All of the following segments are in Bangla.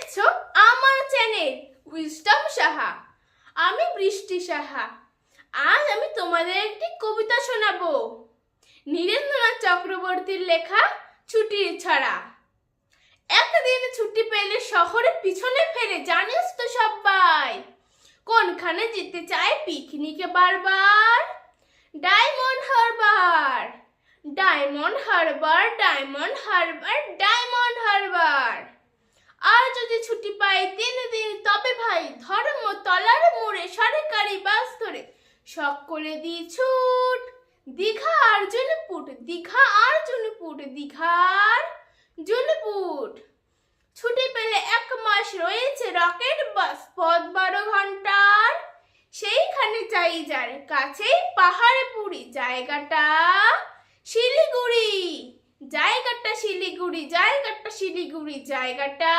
দেখছ আমার চ্যানেল উইস্টম সাহা। আমি বৃষ্টি সাহা। আজ আমি তোমাদের একটি কবিতা শোনাবো। নীরেন্দ্রনাথ চক্রবর্তীর লেখা ছুটির ছড়া। একদিন ছুটি পেলে শহরের পিছনে ফেলে, জানিস তো সবাই কোনখানে যেতে চায় পিকনিকে বারবার? Diamond Harbour Diamond Harbour Diamond Harbour যদি ছুটি পাই তিন দিন, তবে ভাই ধর্ম তলার মোড়ে সরকারি বাস ধরে। সকলে দি ছুট, দীঘা আর জুনপুট, দীঘা আর জুনপুট দীঘার জুনপুট। ছুটি পেলে এক মাস রয়েছে রকেট বাস, পথ বারো ঘণ্টার। সেইখানে চাই যার কাছেই পাহাড়ে পুরি, জায়গাটা শিলিগুড়ি। জায়গাটা শিলিগুড়ি জায়গাটা শিলিগুড়ি, জায়গাটা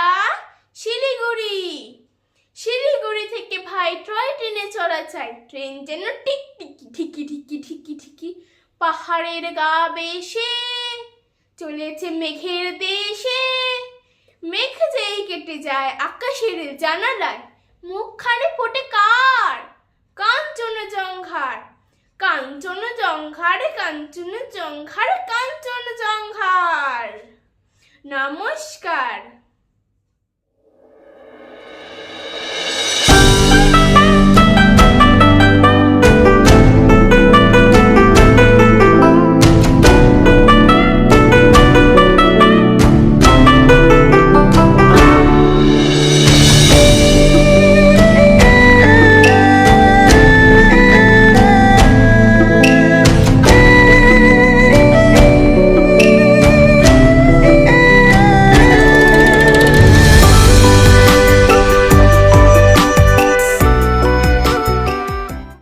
শিলিগুড়ি। শিলিগুড়ি থেকে ভাই টয় ট্রেনে চড়া চাই ট্রেন যেন টিক টিকি ঠিকি ঠিকি ঠিকি ঠিকি পাহাড়ের গা বেশে চলেছে মেঘের দেশে। মেঘ যেই কেটে যায় আকাশের জানালায়। মুখখানে ফোটে কার? কাঞ্চন জঙ্ঘার। কাঞ্চন জঙ্ঘারে, কাঞ্চন জঙ্ঘার কাঞ্চন জঙ্ঘার। নমস্কার।